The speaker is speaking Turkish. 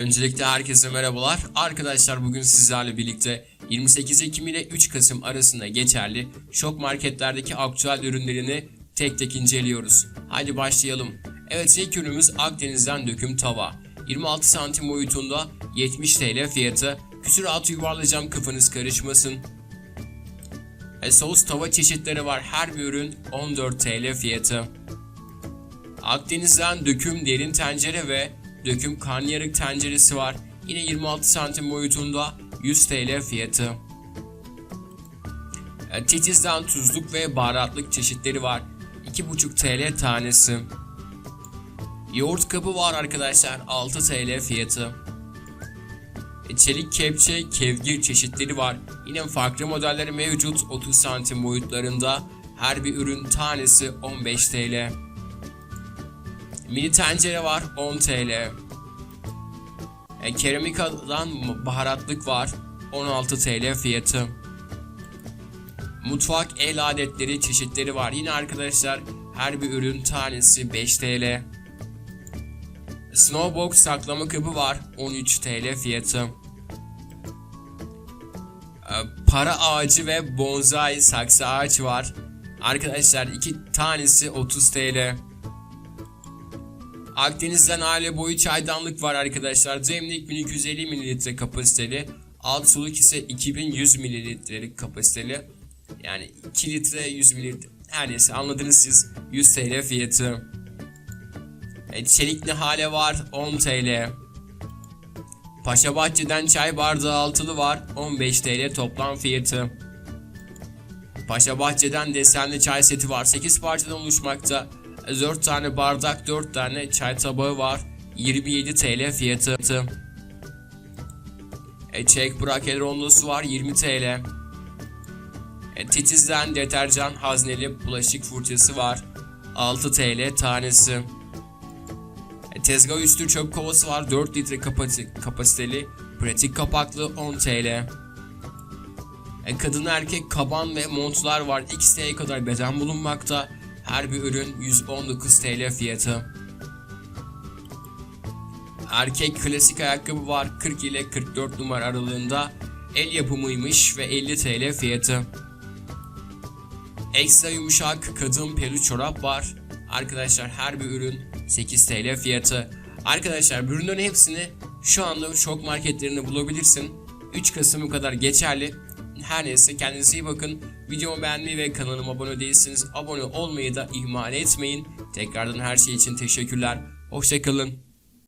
Öncelikle herkese merhabalar. Arkadaşlar bugün sizlerle birlikte 28 Ekim ile 3 Kasım arasında geçerli şok marketlerdeki aktüel ürünlerini tek tek inceliyoruz. Haydi başlayalım. Evet ilk ürünümüz Akdeniz'den döküm tava. 26 santim boyutunda 70 TL fiyatı. Küsür altı yuvarlayacağım kafanız karışmasın. E, sos tava çeşitleri var. Her bir ürün 14 TL fiyatı. Akdeniz'den döküm derin tencere ve döküm karnıyarık tenceresi var. Yine 26 santim boyutunda 100 TL fiyatı. E, Titiz'den tuzluk ve baharatlık çeşitleri var. 2,5 TL tanesi. Yoğurt kabı var arkadaşlar 6 TL fiyatı. E, Çelik kepçe, kevgir çeşitleri var. Yine farklı modelleri mevcut 30 santim boyutlarında. Her bir ürün tanesi 15 TL. Mini tencere var 10 TL. E, keramikadan baharatlık var 16 TL fiyatı. Mutfak el aletleri çeşitleri var. Yine arkadaşlar her bir ürün tanesi 5 TL. Snowbox saklama kabı var 13 TL fiyatı. E, Para ağacı ve bonsai saksı ağaç var. Arkadaşlar iki tanesi 30 TL. Akdeniz'den aile boyu çaydanlık var arkadaşlar. Zemlik 1250 mililitre kapasiteli. Alt suluk ise 2100 mililitrelik kapasiteli. Yani 2 litre 100 mililitre. Her neyse anladınız siz. 100 TL fiyatı. Evet, çelikli hale var 10 TL. Paşa Bahçe'den çay bardağı altılı var 15 TL toplam fiyatı. Paşa Bahçe'den desenli çay seti var 8 parçadan oluşmakta. 4 tane bardak 4 tane çay tabağı var 27 TL fiyatı. E, çek braket rondosu var 20 TL. E, titizden deterjan hazneli bulaşık fırçası var 6 TL tanesi. E, tezgah üstü çöp kovası var 4 litre kapasi- kapasiteli pratik kapaklı 10 TL. E, kadın erkek kaban ve montlar var. XT'ye kadar beden bulunmakta. Her bir ürün 119 TL fiyatı. Erkek klasik ayakkabı var 40 ile 44 numara aralığında. El yapımıymış ve 50 TL fiyatı. Ekstra yumuşak kadın pelu çorap var. Arkadaşlar her bir ürün 8 TL fiyatı. Arkadaşlar ürünlerin hepsini şu anda şok marketlerinde bulabilirsin. 3 Kasım'a kadar geçerli. Her neyse kendinize iyi bakın. Videomu beğenmeyi ve kanalıma abone değilseniz abone olmayı da ihmal etmeyin. Tekrardan her şey için teşekkürler. Hoşçakalın.